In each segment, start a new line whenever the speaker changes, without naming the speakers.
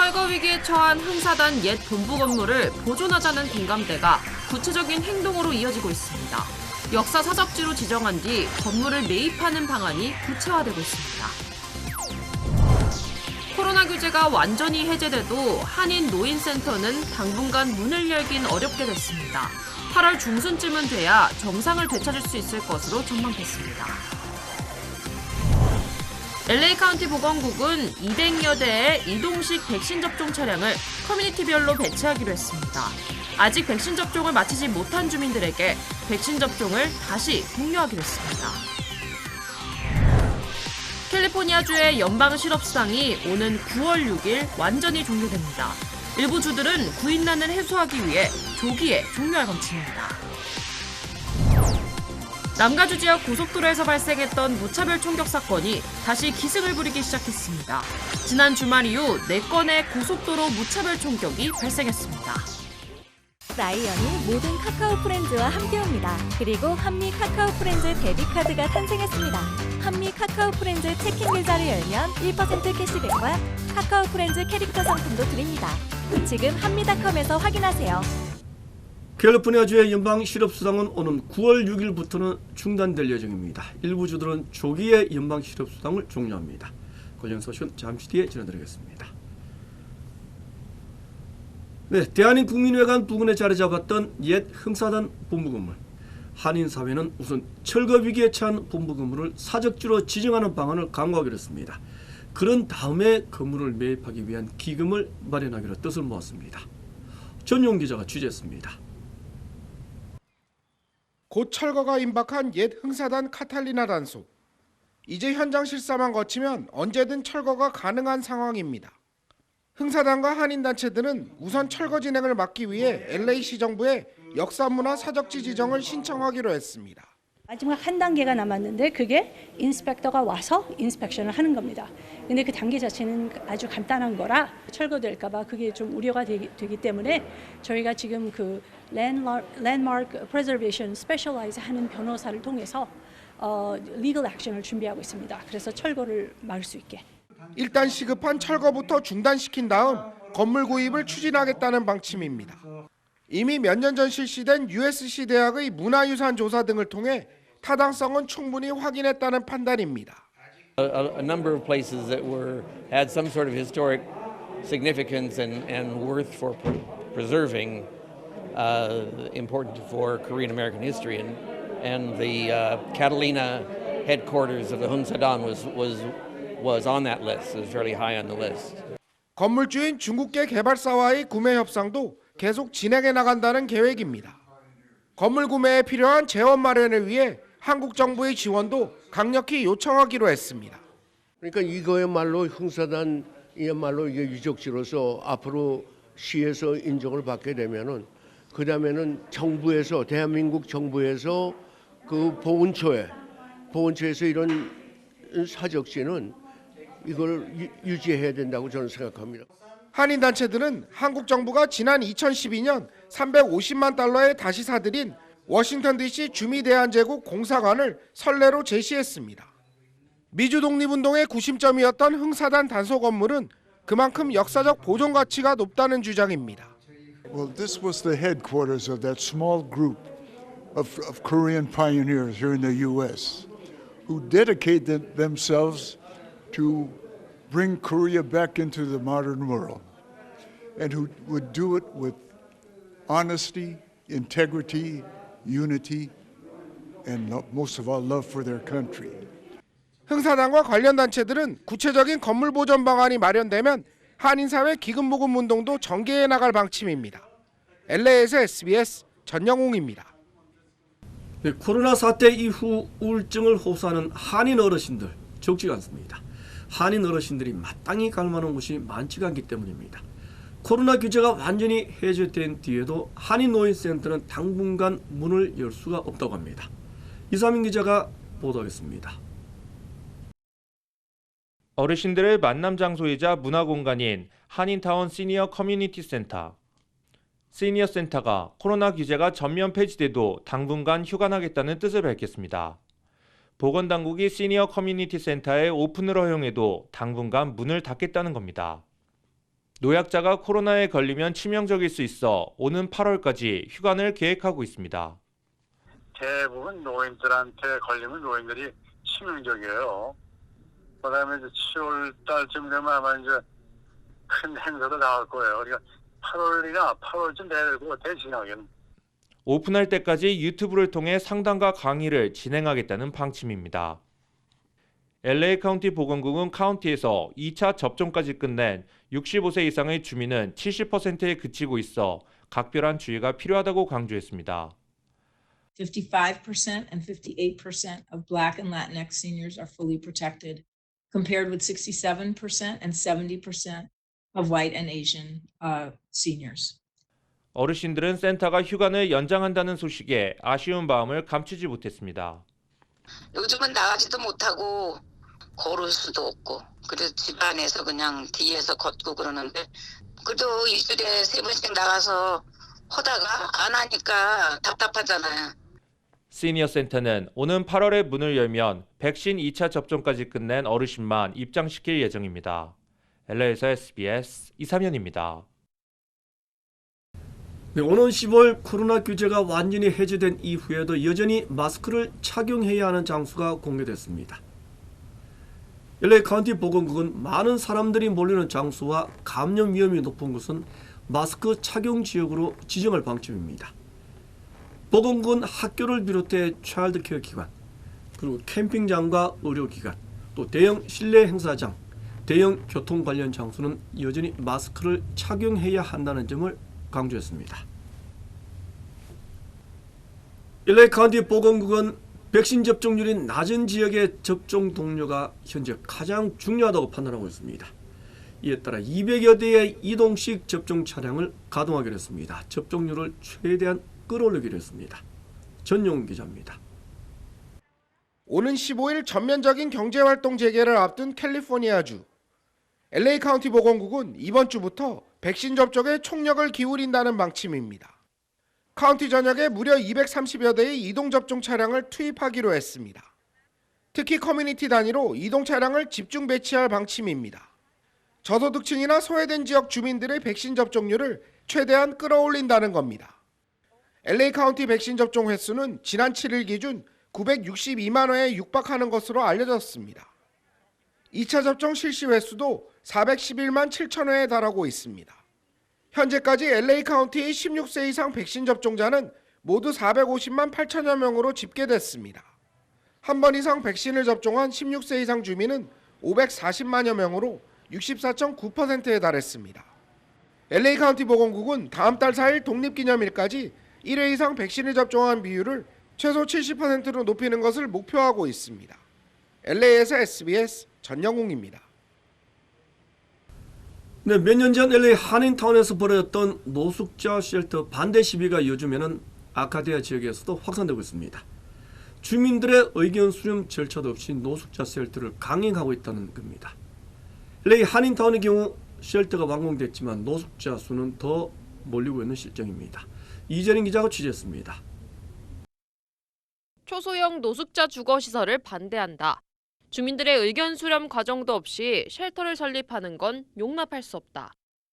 철거 위기에 처한 흥사단 옛 본부 건물을 보존하자는 공감대가 구체적인 행동으로 이어지고 있습니다. 역사 사적지로 지정한 뒤 건물을 매입하는 방안이 구체화되고 있습니다. 코로나 규제가 완전히 해제돼도 한인 노인센터는 당분간 문을 열긴 어렵게 됐습니다. 8월 중순쯤은 돼야 정상을 되찾을 수 있을 것으로 전망됐습니다. LA 카운티 보건국은 200여 대의 이동식 백신 접종 차량을 커뮤니티별로 배치하기로 했습니다. 아직 백신 접종을 마치지 못한 주민들에게 백신 접종을 다시 독려하기로 했습니다. 캘리포니아주의 연방 실업수당이 오는 9월 6일 완전히 종료됩니다. 일부 주들은 구인난을 해소하기 위해 조기에 종료할 방침입니다. 남가주 지역 고속도로에서 발생했던 무차별 총격 사건이 다시 기승을 부리기 시작했습니다. 지난 주말 이후 4건의 고속도로 무차별 총격이 발생했습니다.
라이언이 모든 카카오 프렌즈와 함께옵니다. 그리고 한미 카카오 프렌즈 데뷔카드가 탄생했습니다. 한미 카카오 프렌즈 체킹 계좌를 열면 1% 캐시백과 카카오 프렌즈 캐릭터 상품도 드립니다. 지금 한미닷컴에서 확인하세요.
캘리포니아 주의 연방 실업 수당은 오는 9월 6일부터는 중단될 예정입니다. 일부 주들은 조기에 연방 실업 수당을 종료합니다. 관련 소식은 잠시 뒤에 전해드리겠습니다. 네, 대한인 국민회관 부근에 자리 잡았던 옛 흥사단 본부 건물. 한인 사회는 우선 철거 위기에 처한 본부 건물을 사적지로 지정하는 방안을 강구하기로 했습니다. 그런 다음에 건물을 매입하기 위한 기금을 마련하기로 뜻을 모았습니다. 전용 기자가 취재했습니다.
곧 철거가 임박한 옛 흥사단 카탈리나 단소. 이제 현장 실사만 거치면 언제든 철거가 가능한 상황입니다. 흥사단과 한인단체들은 우선 철거 진행을 막기 위해 LA시 정부에 역사문화 사적지 지정을 신청하기로 했습니다.
마지막 한 단계가 남았는데 그게 인스펙터가 와서 인스펙션을 하는 겁니다. 근데 그 단계 자체는 아주 간단한 거라 철거될까봐 그게 좀 우려가 되기, 되기 때문에 저희가 지금 그 랜마크 프레저베이션 스페셜라이즈 하는 변호사를 통해서 어, 리걸 액션을 준비하고 있습니다. 그래서 철거를 막을 수 있게.
일단 시급한 철거부터 중단시킨 다음 건물 구입을 추진하겠다는 방침입니다. 이미 몇 년 전 실시된 USC 대학의 문화유산 조사 등을 통해 타당성은 충분히 확인했다는 판단입니다.
a, a- number of places that were had some sort of historic significance and, and worth for pre- preserving, uh, important for Korean American history, and and the uh, Catalina headquarters of the Hun Sadan was was was on that list. It was fairly high on the list.
건물주인 중국계 개발사와의 구매 협상도 계속 진행해 나간다는 계획입니다. 건물 구매에 필요한 재원 마련을 위해 한국 정부의 지원도 강력히 요청하기로 했습니다.
그러니까 이거야말로 흥사단이야말로 이게 유적지로서 앞으로 시에서 인정을 받게 되면은 그 다음에는 정부에서 대한민국 정부에서 그 보훈처에 보훈처에서 이런 사적지는 이걸 유- 유지해야 된다고 저는 생각합니다.
한인 단체들은 한국 정부가 지난 2012년 350만 달러에 다시 사들인 워싱턴 DC 주미대한제국 공사관을 선례로 제시했습니다. 미주 독립운동의 구심점이었던 흥사단 단소 건물은 그만큼 역사적 보존 가치가 높다는 주장입니다.
Well, this was the headquarters of that small group of, of Korean pioneers here in the U.S. who dedicated themselves to bring Korea back into the modern world and who would do it with honesty, integrity, unity, and most of all, love for their country.
흥사단과 관련 단체들은 구체적인 건물 보존 방안이 마련되면 한인사회 기금 모금 운동도 전개해 나갈 방침입니다. LA에서 SBS 전영웅입니다.
네, 코로나 사태 이후 우울증을 호소하는 한인 어르신들 적지 않습니다. 한인 어르신들이 마땅히 갈 만한 곳이 많지가 않기 때문입니다. 코로나 규제가 완전히 해제된 뒤에도 한인 노인센터는 당분간 문을 열 수가 없다고 합니다. 이사민 기자가 보도하겠습니다.
어르신들의 만남 장소이자 문화 공간인 한인타운 시니어 커뮤니티 센터. 시니어 센터가 코로나 규제가 전면 폐지돼도 당분간 휴관하겠다는 뜻을 밝혔습니다. 보건당국이 시니어 커뮤니티 센터의 오픈을 허용해도 당분간 문을 닫겠다는 겁니다. 노약자가 코로나에 걸리면 치명적일 수 있어 오는 8월까지 휴관을 계획하고 있습니다.
대부분 노인들한테 걸리면 노인들이 치명적이에요. 그다음에 이제 7월 달쯤 되면 아마 이제 큰 행사도 나올 거예요. 그러니까 8월이나 8월쯤 돼야 될것 같아요, 지나기는.
오픈할 때까지 유튜브를 통해 상담과 강의를 진행하겠다는 방침입니다. LA 카운티 보건국은 카운티에서 2차 접종까지 끝낸 65세 이상의 주민은 70%에 그치고 있어 각별한 주의가 필요하다고 강조했습니다.
55% and 58% of Black and Latinx seniors are fully protected, compared with 67% and 70% of white and Asian uh, seniors.
어르신들은 센터가 휴관을 연장한다는 소식에 아쉬운 마음을 감추지 못했습니다.
요즘은 나가지도 못하고 걸을 수도 없고 그래서 집 안에서 그냥 뒤에서 걷고 그러는데 그래도 일주일에 세 번씩 나가서 하다가 안 하니까 답답하잖아요.
시니어 센터는 오는 8월에 문을 열면 백신 2차 접종까지 끝낸 어르신만 입장시킬 예정입니다. LA에서 SBS 이삼현입니다.
네, 오는 10월 코로나 규제가 완전히 해제된 이후에도 여전히 마스크를 착용해야 하는 장소가 공개됐습니다. LA 카운티 보건국은 많은 사람들이 몰리는 장소와 감염 위험이 높은 곳은 마스크 착용 지역으로 지정할 방침입니다. 보건국은 학교를 비롯해 차일드 케어 기관, 그리고 캠핑장과 의료기관, 또 대형 실내 행사장, 대형 교통 관련 장소는 여전히 마스크를 착용해야 한다는 점을 강조했습니다. LA 카운티 보건국은 백신 접종률이 낮은 지역의 접종 동료가 현재 가장 중요하다고 판단하고 있습니다. 이에 따라 200여 대의 이동식 접종 차량을 가동하기로 했습니다. 접종률을 최대한 끌어올리기로 했습니다. 전용 기자입니다.
오는 15일 전면적인 경제활동 재개를 앞둔 캘리포니아주 LA 카운티 보건국은 이번 주부터 백신 접종에 총력을 기울인다는 방침입니다. 카운티 전역에 무려 230여 대의 이동 접종 차량을 투입하기로 했습니다. 특히 커뮤니티 단위로 이동 차량을 집중 배치할 방침입니다. 저소득층이나 소외된 지역 주민들의 백신 접종률을 최대한 끌어올린다는 겁니다. LA 카운티 백신 접종 횟수는 지난 7일 기준 962만 회에 육박하는 것으로 알려졌습니다. 2차 접종 실시 횟수도 411만 7천 회에 달하고 있습니다. 현재까지 LA 카운티의 16세 이상 백신 접종자는 모두 450만 8천여 명으로 집계됐습니다. 한 번 이상 백신을 접종한 16세 이상 주민은 540만여 명으로 64.9%에 달했습니다. LA 카운티 보건국은 다음 달 4일 독립기념일까지 1회 이상 백신을 접종한 비율을 최소 70%로 높이는 것을 목표하고 있습니다. LA에서 SBS 전영웅입니다.
네, 몇 년 전 LA 한인타운에서 벌어졌던 노숙자 쉘터 반대 시위가 요즘에는 아카디아 지역에서도 확산되고 있습니다. 주민들의 의견 수렴 절차도 없이 노숙자 쉘터를 강행하고 있다는 겁니다. LA 한인타운의 경우 쉘터가 완공됐지만 노숙자 수는 더 몰리고 있는 실정입니다. 이재린 기자가 취재했습니다.
초소형 노숙자 주거 시설을 반대한다. 주민들의 의견 수렴 과정도 없이 쉘터를 설립하는 건 용납할 수 없다.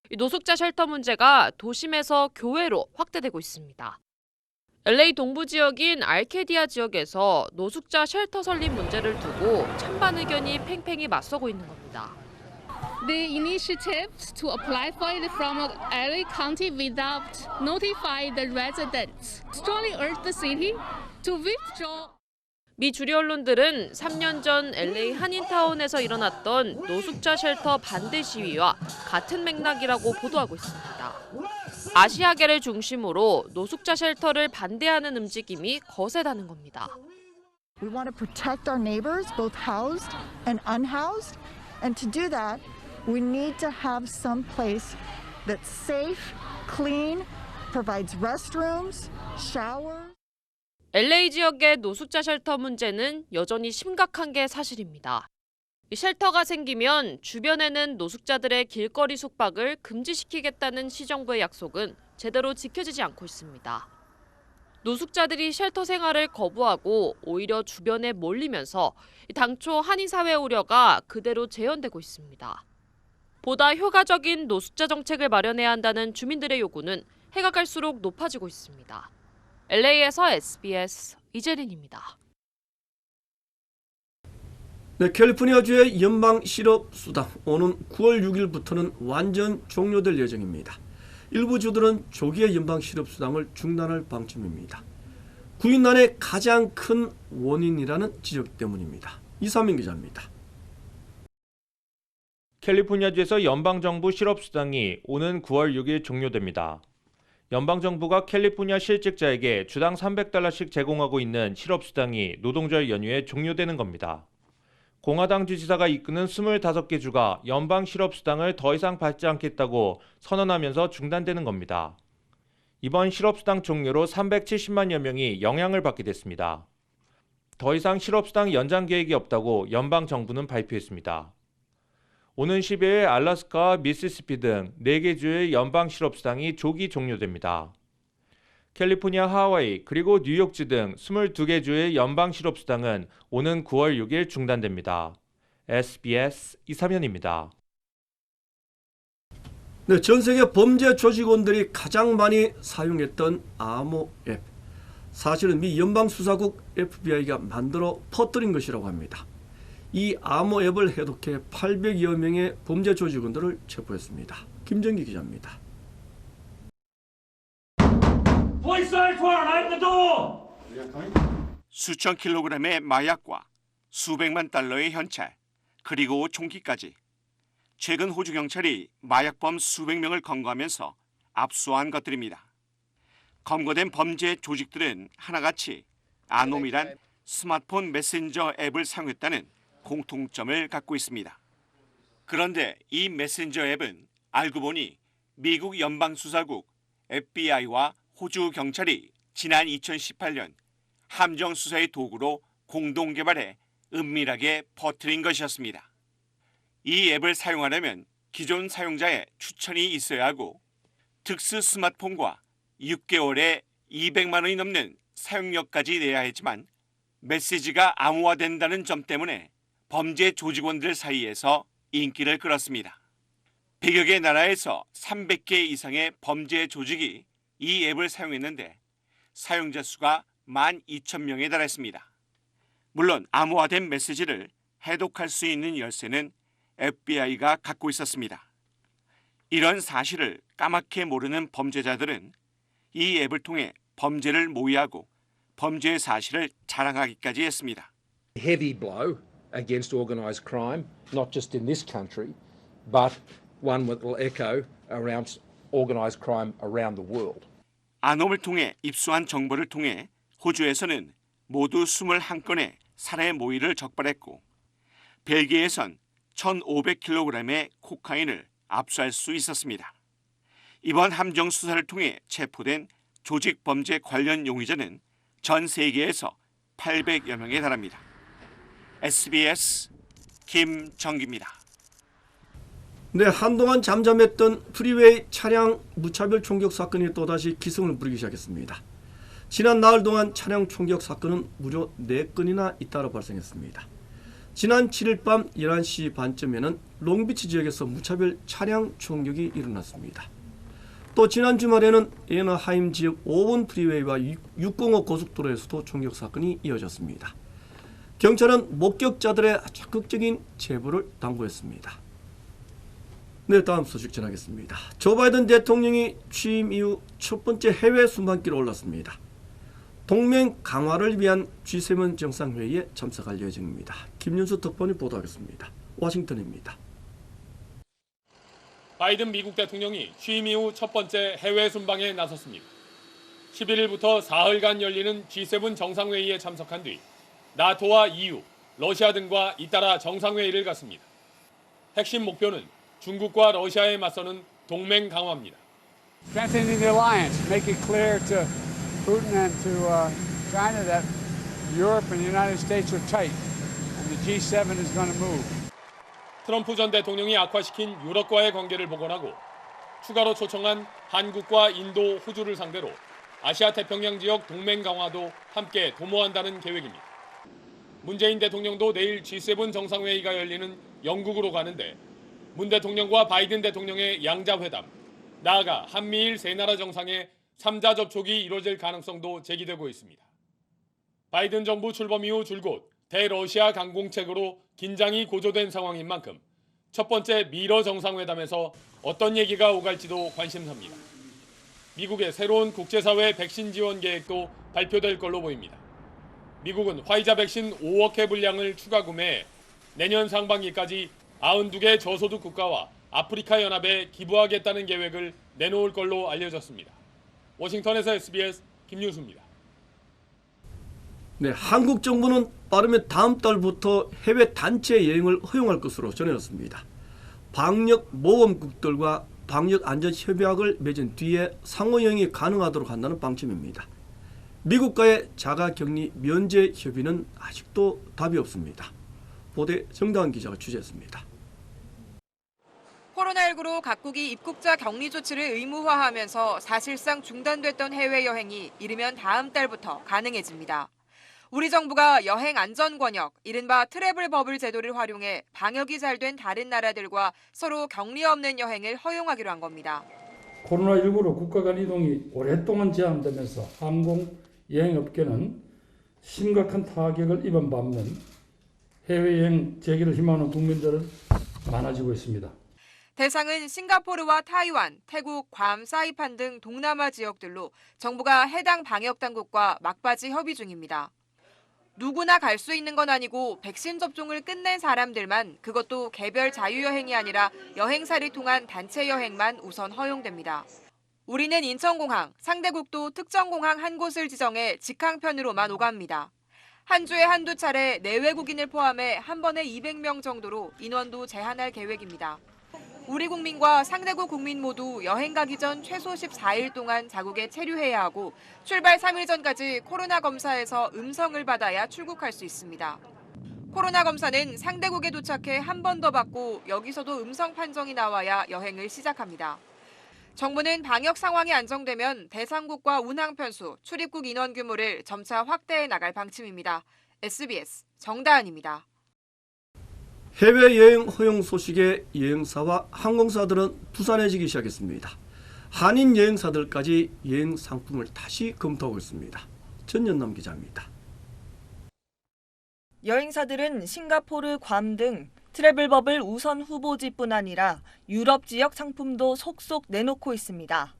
이 노숙자 쉘터 문제가 도심에서 교외로 확대되고 있습니다. LA 동부 지역인 알케디아 지역에서 노숙자 쉘터 설립 문제를 두고 찬반 의견이 팽팽히 맞서고 있는 겁니다.
The initiative to apply for it from LA County without notify the residents strongly urge the city to withdraw.
미 주류 언론들은 3년 전 LA 한인타운에서 일어났던 노숙자 쉘터 반대 시위와 같은 맥락이라고 보도하고 있습니다. 아시아계를 중심으로 노숙자 쉘터를 반대하는 움직임이 거세다는 겁니다.
We want to protect our neighbors, both housed and unhoused. And to do that, we need to have some place that's safe, clean, provides restrooms, showers.
LA 지역의 노숙자 쉘터 문제는 여전히 심각한 게 사실입니다. 이 쉘터가 생기면 주변에는 노숙자들의 길거리 숙박을 금지시키겠다는 시정부의 약속은 제대로 지켜지지 않고 있습니다. 노숙자들이 쉘터 생활을 거부하고 오히려 주변에 몰리면서 당초 한인 사회 우려가 그대로 재현되고 있습니다. 보다 효과적인 노숙자 정책을 마련해야 한다는 주민들의 요구는 해가 갈수록 높아지고 있습니다. LA에서 SBS 이재린입니다.
네, 캘리포니아주의 연방 실업 수당 오는 9월 6일부터는 완전 종료될 예정입니다. 일부 주들은 조기의 연방 실업 수당을 중단할 방침입니다. 구인난의 가장 큰 원인이라는 지적 때문입니다. 이사민 기자입니다.
캘리포니아주에서 연방정부 실업수당이 오는 9월 6일 종료됩니다. 연방 정부가 캘리포니아 실직자에게 주당 300달러씩 제공하고 있는 실업수당이 노동절 연휴에 종료되는 겁니다. 공화당 지지사가 이끄는 25개 주가 연방 실업수당을 더 이상 받지 않겠다고 선언하면서 중단되는 겁니다. 이번 실업수당 종료로 370만여 명이 영향을 받게 됐습니다. 더 이상 실업수당 연장 계획이 없다고 연방 정부는 발표했습니다. 오는 10일 알래스카와 미시시피 등 4개 주의 연방 실업수당이 조기 종료됩니다. 캘리포니아, 하와이, 그리고 뉴욕주 등 22개 주의 연방 실업수당은 오는 9월 6일 중단됩니다. SBS 이사면입니다.
네, 전 세계 범죄 조직원들이 가장 많이 사용했던 암호 앱. 사실은 미 연방수사국 FBI가 만들어 퍼뜨린 것이라고 합니다. 이 암호 앱을 해독해 800여 명의 범죄 조직원들을 체포했습니다. 김정기 기자입니다.
수천 킬로그램의 마약과 수백만 달러의 현찰 그리고 총기까지 최근 호주 경찰이 마약범 수백 명을 검거하면서 압수한 것들입니다. 검거된 범죄 조직들은 하나같이 아놈이란 스마트폰 메신저 앱을 사용했다는 공통점을 갖고 있습니다. 그런데 이 메신저 앱은 알고 보니 미국 연방수사국 FBI와 호주 경찰이 지난 2018년 함정 수사의 도구로 공동 개발해 은밀하게 퍼뜨린 것이었습니다. 이 앱을 사용하려면 기존 사용자의 추천이 있어야 하고 특수 스마트폰과 6개월에 200만 원이 넘는 사용료까지 내야 했지만 메시지가 암호화된다는 점 때문에 범죄 조직원들 사이에서 인기를 끌었습니다. 100여 개 나라에서 300개 이상의 범죄 조직이 이 앱을 사용했는데 사용자 수가 12,000명에 달했습니다. 물론 암호화된 메시지를 해독할 수 있는 열쇠는 FBI가 갖고 있었습니다. 이런 사실을 까맣게 모르는 범죄자들은 이 앱을 통해 범죄를 모의하고 범죄의 사실을 자랑하기까지 했습니다.
heavy blow against organised crime, not just in this country, but one that will echo around organised crime around the world.
아놈을 통해 입수한 정보를 통해 호주에서는 모두 21건의 살해 모의를 적발했고 벨기에선 1,500kg의 코카인을 압수할 수 있었습니다. 이번 함정 수사를 통해 체포된 조직 범죄 관련 용의자는 전 세계에서 800여 명에 달합니다. SBS 김정기입니다.
네, 한동안 잠잠했던 프리웨이 차량 무차별 총격 사건이 또다시 기승을 부리기 시작했습니다. 지난 나흘 동안 차량 총격 사건은 무려 4건이나 잇따라 발생했습니다. 지난 7일 밤 11시 반쯤에는 롱비치 지역에서 무차별 차량 총격이 일어났습니다. 또 지난 주말에는 에너하임 지역 5번 프리웨이와 605 고속도로에서도 총격 사건이 이어졌습니다. 경찰은 목격자들의 적극적인 제보를 당부했습니다. 네, 다음 소식 전하겠습니다. 조 바이든 대통령이 취임 이후 첫 번째 해외 순방길에 올랐습니다. 동맹 강화를 위한 G7 정상회의에 참석할 예정입니다. 김윤수 특보이 보도하겠습니다. 워싱턴입니다.
바이든 미국 대통령이 취임 이후 첫 번째 해외 순방에 나섰습니다. 11일부터 사흘간 열리는 G7 정상회의에 참석한 뒤 나토와 EU, 러시아 등과 잇따라 정상회의를 갖습니다. 핵심 목표는 중국과 러시아에 맞서는 동맹 강화입니다.
strengthening the alliance, make it clear to Putin and to uh, China that Europe and the United States are tight, and the G7 is going to move.
트럼프 전 대통령이 악화시킨 유럽과의 관계를 복원하고 추가로 초청한 한국과 인도, 호주를 상대로 아시아 태평양 지역 동맹 강화도 함께 도모한다는 계획입니다. 문재인 대통령도 내일 G7 정상회의가 열리는 영국으로 가는데 문 대통령과 바이든 대통령의 양자 회담, 나아가 한미일 세 나라 정상의 3자 접촉이 이루어질 가능성도 제기되고 있습니다. 바이든 정부 출범 이후 줄곧 대러시아 강공책으로 긴장이 고조된 상황인 만큼 첫 번째 미러 정상회담에서 어떤 얘기가 오갈지도 관심사입니다. 미국의 새로운 국제사회 백신 지원 계획도 발표될 걸로 보입니다. 미국은 화이자 백신 5억 회 분량을 추가 구매해 내년 상반기까지 92개 저소득 국가와 아프리카 연합에 기부하겠다는 계획을 내놓을 걸로 알려졌습니다. 워싱턴에서 SBS 김유수입니다.
네, 한국 정부는 빠르면 다음 달부터 해외 단체 여행을 허용할 것으로 전해졌습니다. 방역 모험국들과 방역 안전 협약을 맺은 뒤에 상호 여행이 가능하도록 한다는 방침입니다. 미국과의 자가 격리 면제 협의는 아직도 답이 없습니다. 보대 정다은 기자가 취재했습니다.
코로나19로 각국이 입국자 격리 조치를 의무화하면서 사실상 중단됐던 해외여행이 이르면 다음 달부터 가능해집니다. 우리 정부가 여행 안전 권역, 이른바 트래블 버블 제도를 활용해 방역이 잘 된 다른 나라들과 서로 격리 없는 여행을 허용하기로 한 겁니다.
코로나19로 국가 간 이동이 오랫동안 제한되면서 항공 여행업계는 심각한 타격을 입은 반면 해외여행 재개를 희망하는 국민들은 많아지고 있습니다.
대상은 싱가포르와 타이완, 태국, 괌, 사이판 등 동남아 지역들로 정부가 해당 방역 당국과 막바지 협의 중입니다. 누구나 갈 수 있는 건 아니고 백신 접종을 끝낸 사람들만 그것도 개별 자유여행이 아니라 여행사를 통한 단체 여행만 우선 허용됩니다. 우리는 인천공항, 상대국도 특정 공항 한 곳을 지정해 직항편으로만 오갑니다. 한 주에 한두 차례 내외국인을 포함해 한 번에 200명 정도로 인원도 제한할 계획입니다. 우리 국민과 상대국 국민 모두 여행 가기 전 최소 14일 동안 자국에 체류해야 하고 출발 3일 전까지 코로나 검사에서 음성을 받아야 출국할 수 있습니다. 코로나 검사는 상대국에 도착해 한 번 더 받고 여기서도 음성 판정이 나와야 여행을 시작합니다. 정부는 방역 상황이 안정되면 대상국과 운항 편수, 출입국 인원 규모를 점차 확대해 나갈 방침입니다. SBS 정다은입니다.
해외여행 허용 소식에 여행사와 항공사들은 부산해지기 시작했습니다. 한인 여행사들까지 여행 상품을 다시 검토하고 있습니다. 전연남 기자입니다.
여행사들은 싱가포르, 괌 등 트래블버블 우선 후보지뿐 아니라 유럽 지역 상품도 속속 내놓고 있습니다.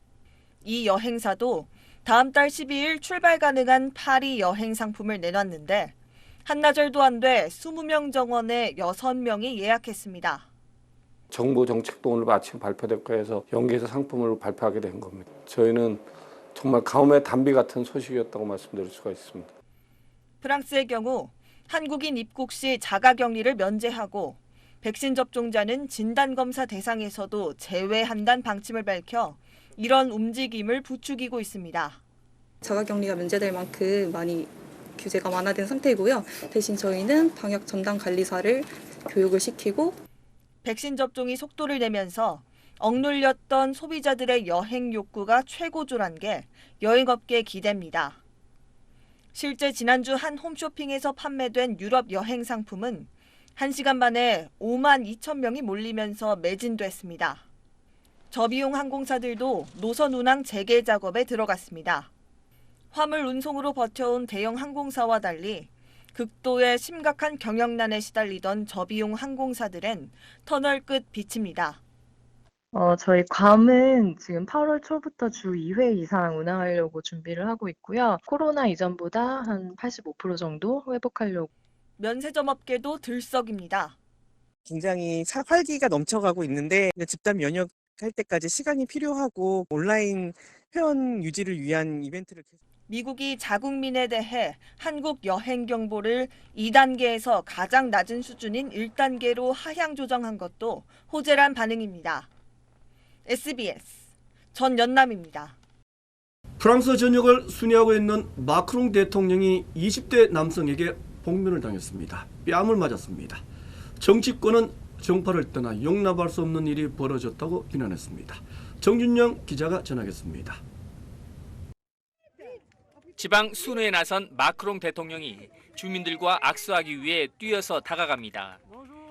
이 여행사도 다음 달 12일 출발 가능한 파리 여행 상품을 내놨는데 한나절도 안 돼 20명 정원에 6명이 예약했습니다.
정부 정책도 오늘 아침 발표됐고 해서 연계해서 상품을 발표하게 된 겁니다. 저희는 정말 가뭄의 단비 같은 소식이었다고 말씀드릴 수가 있습니다.
프랑스의 경우 한국인 입국 시 자가 격리를 면제하고 백신 접종자는 진단검사 대상에서도 제외한다는 방침을 밝혀 이런 움직임을 부추기고 있습니다.
자가격리가 면제될 만큼 많이 규제가 완화된 상태이고요. 대신 저희는 방역 전담 관리사를 교육을 시키고
백신 접종이 속도를 내면서 억눌렸던 소비자들의 여행 욕구가 최고조란 게 여행업계의 기대입니다. 실제 지난주 한 홈쇼핑에서 판매된 유럽 여행 상품은 1시간 만에 5만 2천 명이 몰리면서 매진됐습니다. 저비용 항공사들도 노선 운항 재개 작업에 들어갔습니다. 화물 운송으로 버텨온 대형 항공사와 달리 극도의 심각한 경영난에 시달리던 저비용 항공사들은 터널 끝 빛입니다.
어, 저희 괌은 지금 8월 초부터 주 2회 이상 운항하려고 준비를 하고 있고요. 코로나 이전보다 한 85% 정도 회복하려고.
면세점 업계도 들썩입니다.
굉장히 사- 활기가 넘쳐가고 있는데 집단 면역 할 때까지 시간이 필요하고 온라인 회원 유지를 위한 이벤트를 계속
미국이 자국민에 대해 한국 여행 경보를 2단계에서 가장 낮은 수준인 1단계로 하향 조정한 것도 호재란 반응입니다. SBS 전연남입니다.
프랑스 전역을 순회하고 있는 마크롱 대통령이 20대 남성에게 복면을 당했습니다. 뺨을 맞았습니다. 정치권은 정파를 떠나 용납할 수 없는 일이 벌어졌다고 비난했습니다. 정준영 기자가 전하겠습니다.
지방 순회에 나선 마크롱 대통령이 주민들과 악수하기 위해 뛰어서 다가갑니다.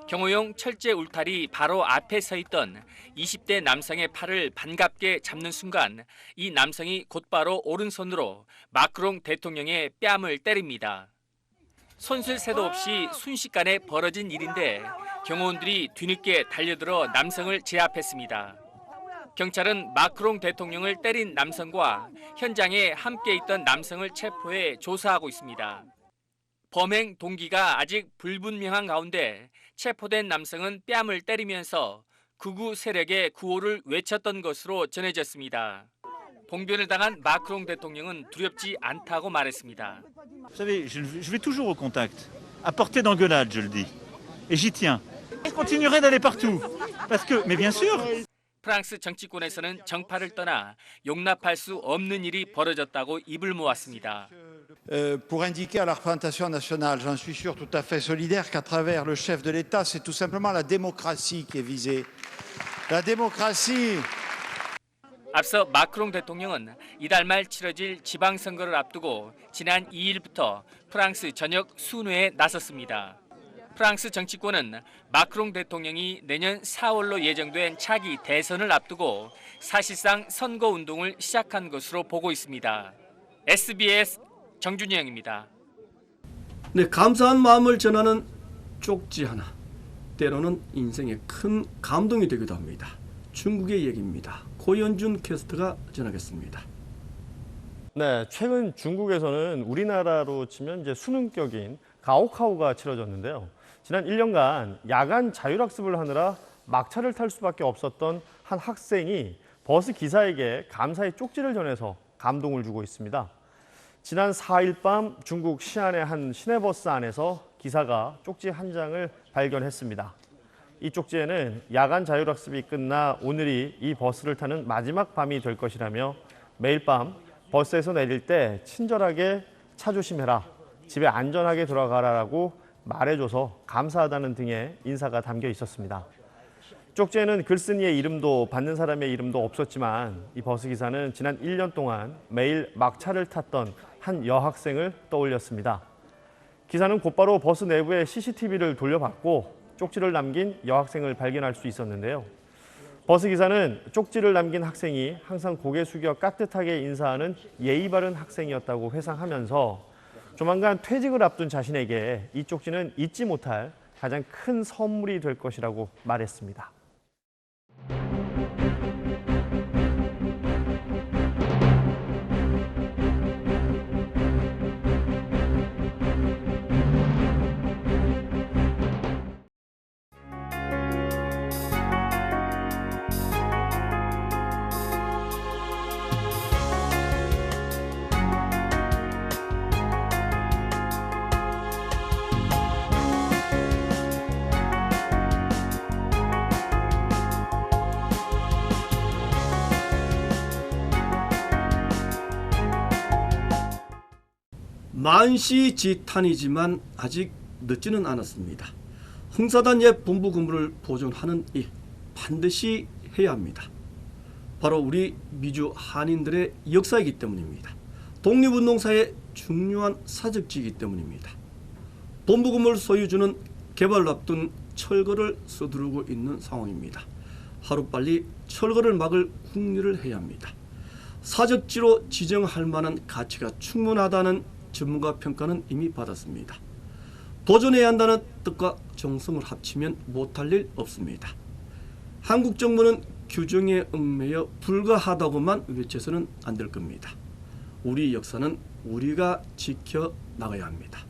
경호용 철제 울타리 바로 앞에 서 있던 20대 남성의 팔을 반갑게 잡는 순간 이 남성이 곧바로 오른손으로 마크롱 대통령의 뺨을 때립니다. 손쓸 새도 없이 순식간에 벌어진 일인데 경호원들이 뒤늦게 달려들어 남성을 제압했습니다. 경찰은 마크롱 대통령을 때린 남성과 현장에 함께 있던 남성을 체포해 조사하고 있습니다. 범행 동기가 아직 불분명한 가운데 체포된 남성은 뺨을 때리면서 극우 세력의 구호를 외쳤던 것으로 전해졌습니다. 봉변을 당한 마크롱 대통령은 두렵지 않다고 말했습니다.
Vous savez, je, je vais toujours au contact, à portée d'engueulade, je le dis. Et j'y tiens. Je continuerai d'aller partout. Parce que, mais bien sûr,
프랑스 정치권에서는 정파를 떠나 용납할 수 없는 일이 벌어졌다고 입을 모았습니다.
Euh, pour indiquer à la représentation nationale, j'en suis sûr tout à fait solidaire qu'à travers le chef de l'État, c'est tout simplement la démocratie qui est visée. La démocratie.
앞서 마크롱 대통령은 이달 말 치러질 지방선거를 앞두고 지난 2일부터 프랑스 전역 순회에 나섰습니다. 프랑스 정치권은 마크롱 대통령이 내년 4월로 예정된 차기 대선을 앞두고 사실상 선거 운동을 시작한 것으로 보고 있습니다. SBS 정준영입니다.
네, 감사한 마음을 전하는 쪽지 하나. 때로는 인생의 큰 감동이 되기도 합니다. 중국의 얘기입니다. 고현준 캐스터가 전하겠습니다.
네, 최근 중국에서는 우리나라로 치면 이제 수능격인 가오카오가 치러졌는데요. 지난 1년간 야간 자율학습을 하느라 막차를 탈 수밖에 없었던 한 학생이 버스 기사에게 감사의 쪽지를 전해서 감동을 주고 있습니다. 지난 4일 밤 중국 시안의 한 시내버스 안에서 기사가 쪽지 한 장을 발견했습니다. 이 쪽지에는 야간 자율학습이 끝나 오늘이 이 버스를 타는 마지막 밤이 될 것이라며 매일 밤 버스에서 내릴 때 친절하게 차 조심해라, 집에 안전하게 돌아가라라고 말해줘서 감사하다는 등의 인사가 담겨 있었습니다. 쪽지에는 글쓴이의 이름도 받는 사람의 이름도 없었지만 이 버스 기사는 지난 1년 동안 매일 막차를 탔던 한 여학생을 떠올렸습니다. 기사는 곧바로 버스 내부의 CCTV를 돌려봤고 쪽지를 남긴 여학생을 발견할 수 있었는데요. 버스 기사는 쪽지를 남긴 학생이 항상 고개 숙여 깍듯하게 인사하는 예의 바른 학생이었다고 회상하면서 조만간 퇴직을 앞둔 자신에게 이 쪽지는 잊지 못할 가장 큰 선물이 될 것이라고 말했습니다.
만시지탄이지만 아직 늦지는 않았습니다. 홍사단 옛 본부 건물을 보존하는 일 반드시 해야 합니다. 바로 우리 미주 한인들의 역사이기 때문입니다. 독립운동사의 중요한 사적지이기 때문입니다. 본부 건물 소유주는 개발을 앞둔 철거를 서두르고 있는 상황입니다. 하루빨리 철거를 막을 국리를 해야 합니다. 사적지로 지정할 만한 가치가 충분하다는 전문가 평가는 이미 받았습니다. 도전해야 한다는 뜻과 정성을 합치면 못할 일 없습니다. 한국 정부는 규정에 얽매여 불가하다고만 외쳐서는 안 될 겁니다. 우리 역사는 우리가 지켜 나가야 합니다.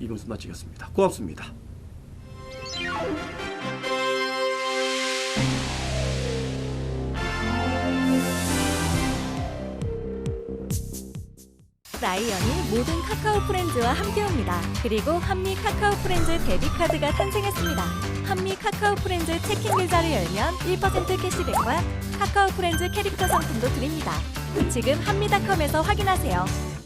이분수 마치겠습니다. 고맙습니다.
라이언이 모든 카카오 프렌즈와 함께합니다. 그리고 한미 카카오 프렌즈 데뷔카드가 탄생했습니다. 한미 카카오 프렌즈 체킹 계좌를 열면 1% 캐시백과 카카오 프렌즈 캐릭터 상품도 드립니다. 지금 한미닷컴에서 확인하세요.